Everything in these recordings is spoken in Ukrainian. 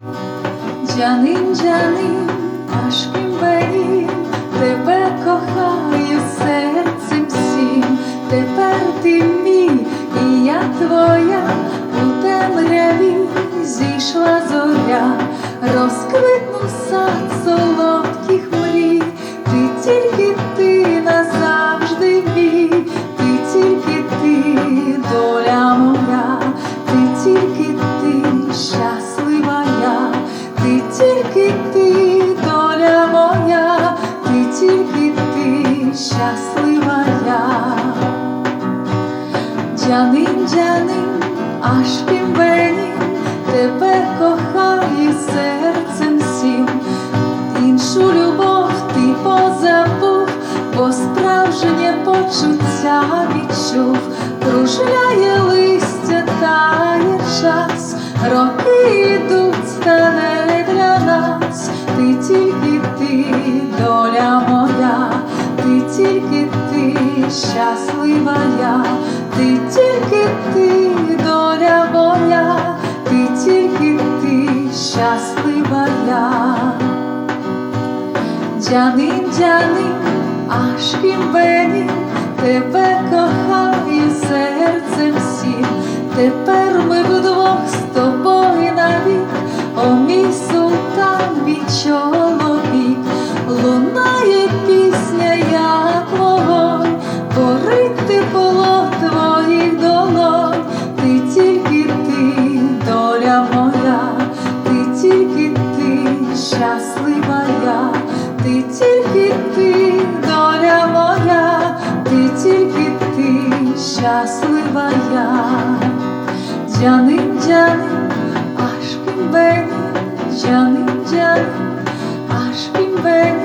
Джанин, Джанин, аж бені, тебе кохаю серцем всім, тепер ти мій, і я твоя, у темряві зійшла зоря, розквитнув сад солодких ти, доля моя, ти тільки ти, щаслива я. Джанин, Джанин, ашким бенін, тебе кохаю серцем всім, іншу любов ти позабув, бо справжнє почуття відчув, кружляє листя, тає час, роки йдуть, стане для ти тільки ти, доля моя, ти тільки ти, щаслива я. Джанин, Джанин, аж бенін, тебе кохаю серцем всім, тепер ми вдвох з щаслива я, ти тільки ти, доля моя, ти тільки ти, щаслива я. Джанин, Джанин, аж бені, Джанин, Джанин, аж бені,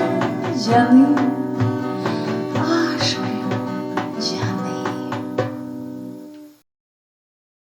Джанин.